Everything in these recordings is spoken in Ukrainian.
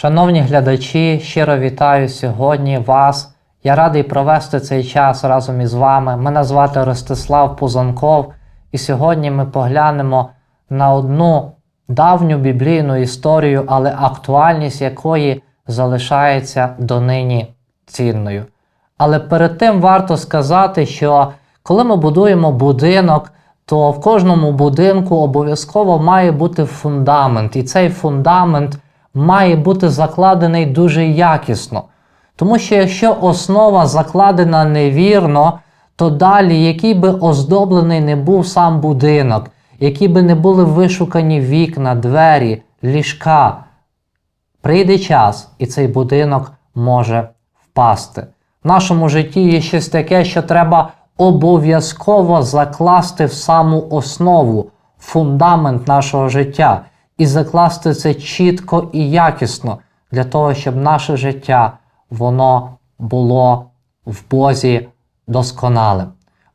Шановні глядачі, щиро вітаю сьогодні вас. Я радий провести цей час разом із вами. Мене звати Ростислав Пузанков, і сьогодні ми поглянемо на одну давню біблійну історію, але актуальність якої залишається донині цінною. Але перед тим варто сказати, що коли ми будуємо будинок, то в кожному будинку обов'язково має бути фундамент, і цей фундамент має бути закладений дуже якісно. Тому що якщо основа закладена невірно, то далі, який би оздоблений не був сам будинок, які би не були вишукані вікна, двері, ліжка, прийде час, і цей будинок може впасти. В нашому житті є щось таке, що треба обов'язково закласти в саму основу, фундамент нашого життя, і закласти це чітко і якісно для того, щоб наше життя воно було в Бозі досконалим.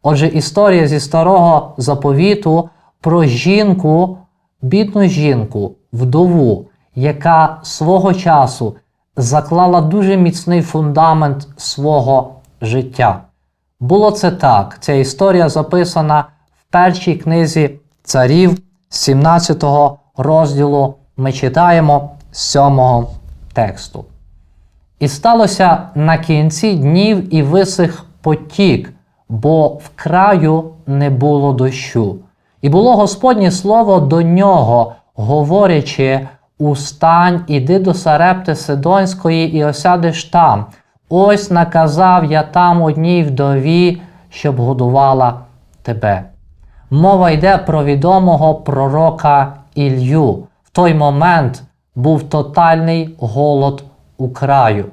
Отже, історія зі старого заповіту про жінку, бідну жінку, вдову, яка свого часу заклала дуже міцний фундамент свого життя. Було це так. Ця історія записана в першій книзі царів 17 розділу. Ми читаємо з 7 тексту. І сталося на кінці днів і висих потік, бо в краю не було дощу. І було Господнє слово до нього, говорячи: Устань, іди до Сарепти Сидонської і осядеш там. Ось наказав я там одній вдові, щоб годувала тебе. Мова йде про відомого пророка Ілью. В той момент був тотальний голод у краю.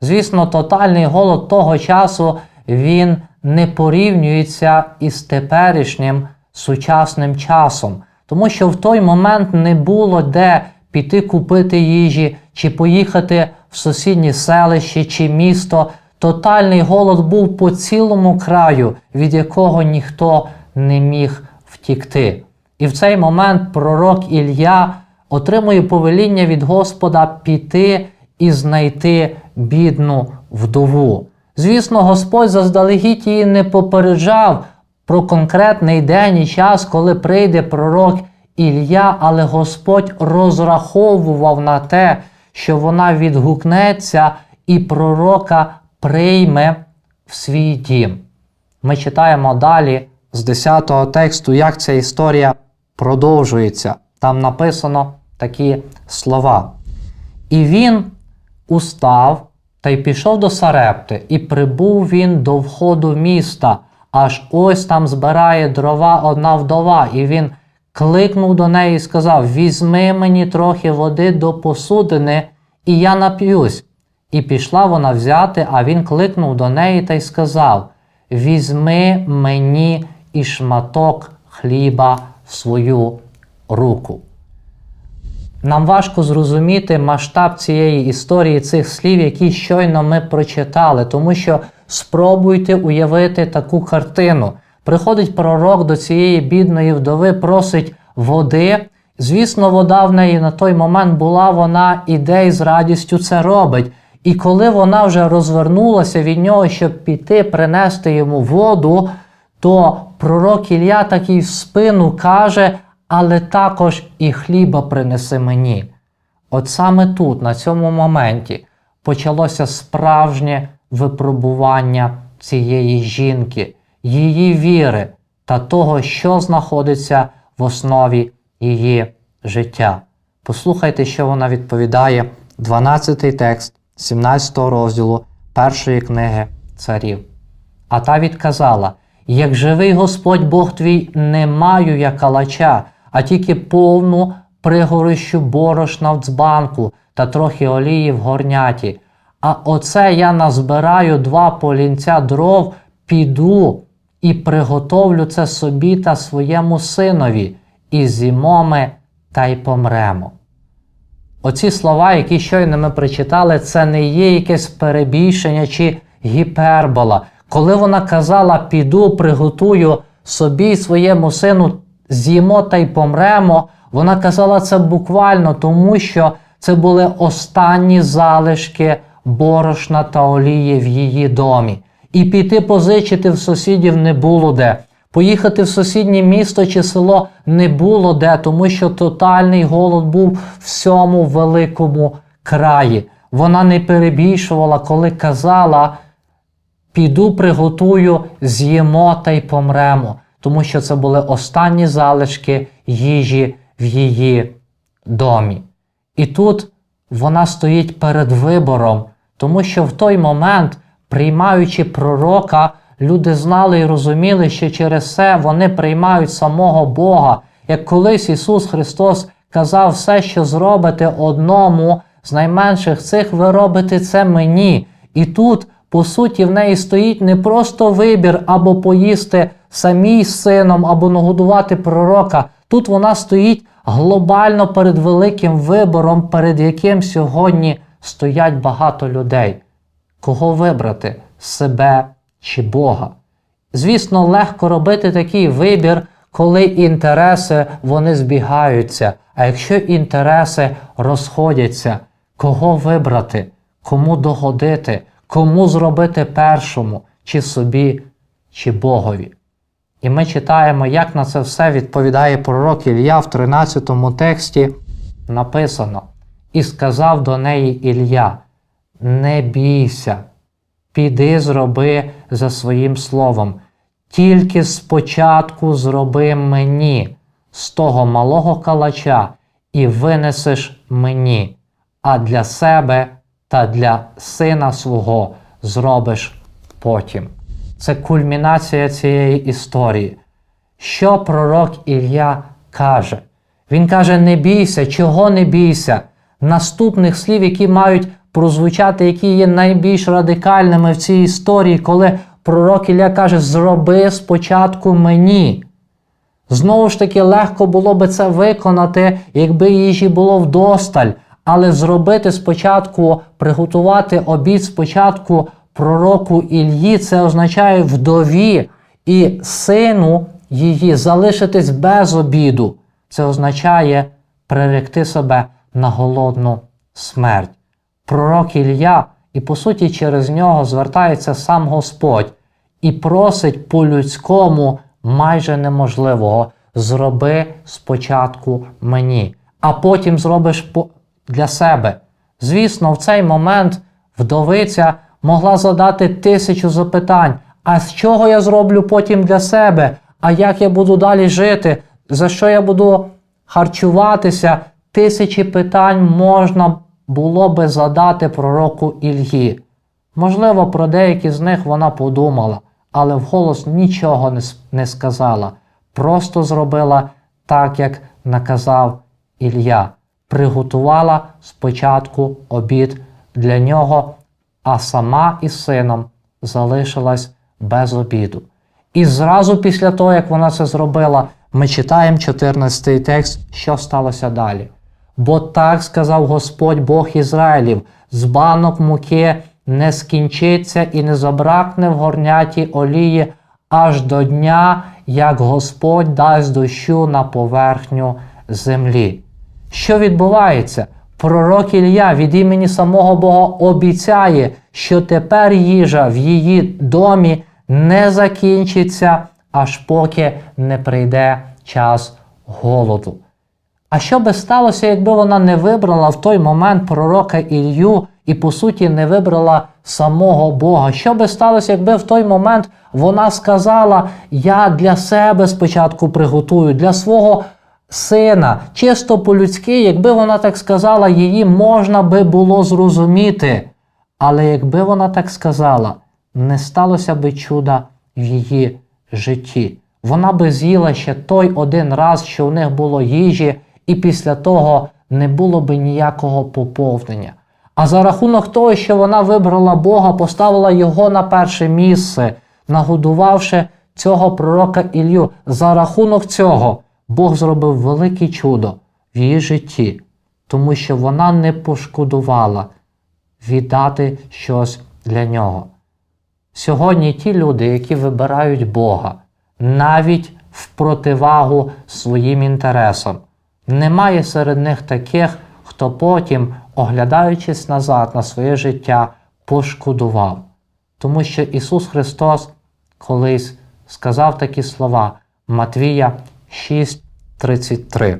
Звісно, тотальний голод того часу він не порівнюється із теперішнім сучасним часом, тому що в той момент не було де піти купити їжі, чи поїхати в сусіднє селище чи місто. Тотальний голод був по цілому краю, від якого ніхто не міг втікти. І в цей момент пророк Ілля отримує повеління від Господа піти і знайти бідну вдову. Звісно, Господь заздалегідь її не попереджав про конкретний день і час, коли прийде пророк Ілля, але Господь розраховував на те, що вона відгукнеться і пророка прийме в свій дім. Ми читаємо далі з 10 тексту, як ця історія продовжується. Там написано такі слова. І він устав та й пішов до Сарепти, і прибув він до входу міста, аж ось там збирає дрова одна вдова, і він кликнув до неї і сказав: Візьми мені трохи води до посудини, і я нап'юсь. І пішла вона взяти, а він кликнув до неї та й сказав: Візьми мені і шматок хліба в свою руку. Нам важко зрозуміти масштаб цієї історії, цих слів, які щойно ми прочитали, тому що спробуйте уявити таку картину. Приходить пророк до цієї бідної вдови, просить води. Звісно, вода в неї на той момент була, вона іде і з радістю це робить. І коли вона вже розвернулася від нього, щоб піти принести йому воду, то пророк Ілля такий в спину каже, але також і хліба принеси мені. От саме тут, на цьому моменті, почалося справжнє випробування цієї жінки, її віри та того, що знаходиться в основі її життя. Послухайте, що вона відповідає, 12 текст 17 розділу першої книги царів. А та відказала: Як живий Господь Бог твій, не маю я калача, а тільки повну пригорищу борошна в дзбанку та трохи олії в горняті. А оце я назбираю два полінця дров, піду і приготовлю це собі та своєму синові, і з'їмо ми та й помремо. Оці слова, які щойно ми прочитали, це не є якесь перебільшення чи гіпербола. Коли вона казала, піду, приготую собі і своєму сину, з'їмо та й помремо, вона казала це буквально, тому що це були останні залишки борошна та олії в її домі. І піти позичити в сусідів не було де. Поїхати в сусіднє місто чи село не було де, тому що тотальний голод був в всьому великому краї. Вона не перебільшувала, коли казала: піду приготую, з'їмо та й помремо, тому що це були останні залишки їжі в її домі. І тут вона стоїть перед вибором, тому що в той момент, приймаючи пророка, люди знали і розуміли, що через це вони приймають самого Бога. Як колись Ісус Христос казав, все, що зробите одному з найменших цих, ви робите це мені. І тут, по суті, в неї стоїть не просто вибір або поїсти самій сином, або нагодувати пророка. Тут вона стоїть глобально перед великим вибором, перед яким сьогодні стоять багато людей. Кого вибрати себе чи Бога? Звісно, легко робити такий вибір, коли інтереси вони збігаються. А якщо інтереси розходяться, кого вибрати, кому догодити, кому зробити першому, чи собі, чи Богові? І ми читаємо, як на це все відповідає пророк Ілля в 13 тексті написано: І сказав до неї Ілля: Не бійся, піди зроби за своїм словом, тільки спочатку зроби мені з того малого калача і винесеш мені, а для себе та для сина свого зробиш потім. Це кульмінація цієї історії. Що пророк Ілля каже? Він каже: не бійся, чого не бійся. Наступних слів, які мають прозвучати, які є найбільш радикальними в цій історії, коли пророк Ілля каже: Зроби спочатку мені. Знову ж таки, легко було би це виконати, якби їжі було вдосталь. Але зробити спочатку, приготувати обід спочатку пророку Ільї, це означає вдові і сину її залишитись без обіду. Це означає приректи себе на голодну смерть. Пророк Ілля, і по суті, через нього звертається сам Господь і просить по-людському майже неможливого: зроби спочатку мені, а потім зробиш для себе. Звісно, в цей момент вдовиця могла задати тисячу запитань: а з чого я зроблю потім для себе? А як я буду далі жити? За що я буду харчуватися? Тисячі питань можна було би задати пророку Ільї. Можливо, про деякі з них вона подумала, але вголос нічого не, не сказала. Просто зробила так, як наказав Ілья приготувала спочатку обід для нього, а сама із сином залишилась без обіду. І зразу після того, як вона це зробила, ми читаємо 14 текст, що сталося далі. Бо так сказав Господь Бог Ізраїлів: з банок муки не скінчиться і не забракне в горняті олії аж до дня, як Господь дасть дощу на поверхню землі. Що відбувається? Пророк Ілля від імені самого Бога обіцяє, що тепер їжа в її домі не закінчиться, аж поки не прийде час голоду. А що би сталося, якби вона не вибрала в той момент пророка Ілью і, по суті, не вибрала самого Бога? Що би сталося, якби в той момент вона сказала: Я для себе спочатку приготую, для свого сина, чисто по-людськи, якби вона так сказала, її можна би було зрозуміти. Але якби вона так сказала, не сталося би чуда в її житті. Вона би з'їла ще той один раз, що в них було їжі, і після того не було би ніякого поповнення. А за рахунок того, що вона вибрала Бога, поставила його на перше місце, нагодувавши цього пророка Ілью, за рахунок цього Бог зробив велике чудо в її житті, тому що вона не пошкодувала віддати щось для нього. Сьогодні ті люди, які вибирають Бога, навіть в противагу своїм інтересам, немає серед них таких, хто потім, оглядаючись назад на своє життя, пошкодував. Тому що Ісус Христос колись сказав такі слова Матвія 6:33.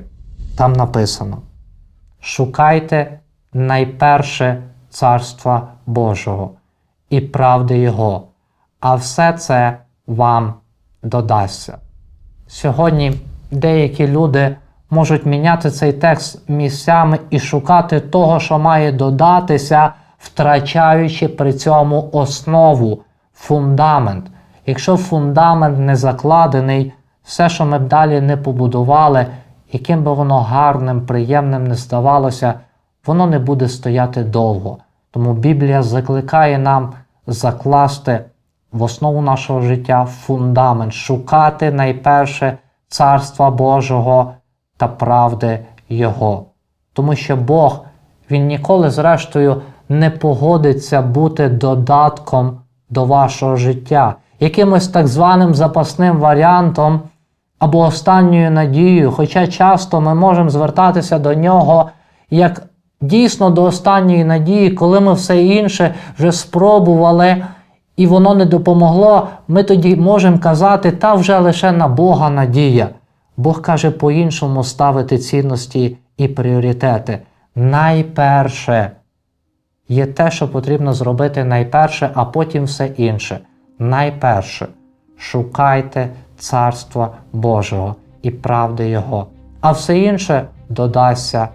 Там написано: Шукайте найперше Царства Божого і правди Його, а все це вам додасться. Сьогодні деякі люди можуть міняти цей текст місцями і шукати того, що має додатися, втрачаючи при цьому основу, фундамент. Якщо фундамент не закладений, все, що ми б далі не побудували, яким би воно гарним, приємним не здавалося, воно не буде стояти довго. Тому Біблія закликає нам закласти в основу нашого життя фундамент, шукати найперше Царства Божого та правди Його. Тому що Бог, Він ніколи, зрештою, не погодиться бути додатком до вашого життя, якимось так званим запасним варіантом або останньою надією, хоча часто ми можемо звертатися до нього як дійсно до останньої надії, коли ми все інше вже спробували і воно не допомогло, ми тоді можемо казати, та вже лише на Бога надія. Бог каже по-іншому ставити цінності і пріоритети. Найперше є те, що потрібно зробити найперше, а потім все інше. Найперше шукайте Царства Божого і правди Його, а все інше додасться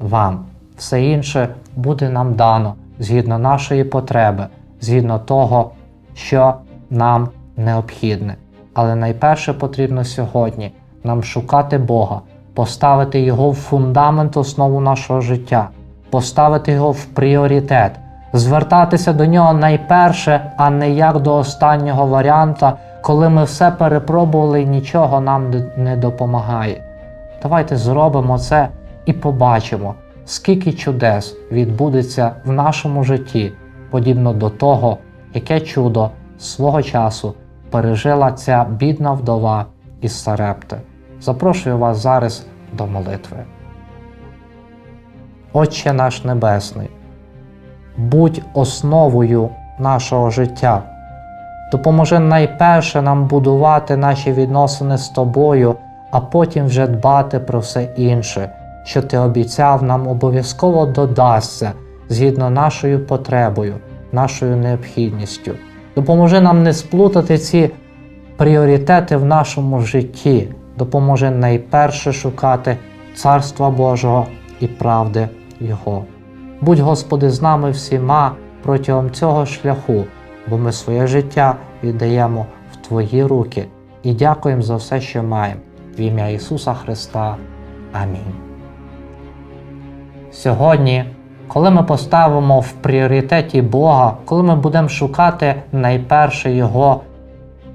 вам. Все інше буде нам дано згідно нашої потреби, згідно того, що нам необхідне. Але найперше потрібно сьогодні нам шукати Бога, поставити Його в фундамент основу нашого життя, поставити Його в пріоритет, звертатися до нього найперше, а не як до останнього варіанта, коли ми все перепробували нічого нам не допомагає. Давайте зробимо це і побачимо, скільки чудес відбудеться в нашому житті, подібно до того, яке чудо свого часу пережила ця бідна вдова із Сарепти. Запрошую вас зараз до молитви. Отче наш Небесний, будь основою нашого життя. Допоможи найперше нам будувати наші відносини з тобою, а потім вже дбати про все інше, що ти обіцяв, нам обов'язково додасться згідно нашою потребою, нашою необхідністю. Допоможи нам не сплутати ці пріоритети в нашому житті. Допоможи найперше шукати Царства Божого і правди Його. Будь, Господи, з нами всіма протягом цього шляху, бо ми своє життя віддаємо в Твої руки і дякуємо за все, що маємо. В ім'я Ісуса Христа. Амінь. Сьогодні, коли ми поставимо в пріоритеті Бога, коли ми будемо шукати найперше Його,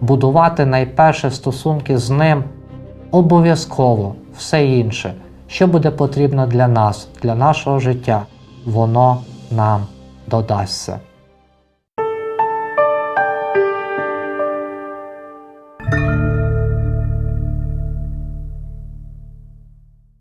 будувати найперше стосунки з Ним, обов'язково все інше, що буде потрібно для нас, для нашого життя, воно нам додасться.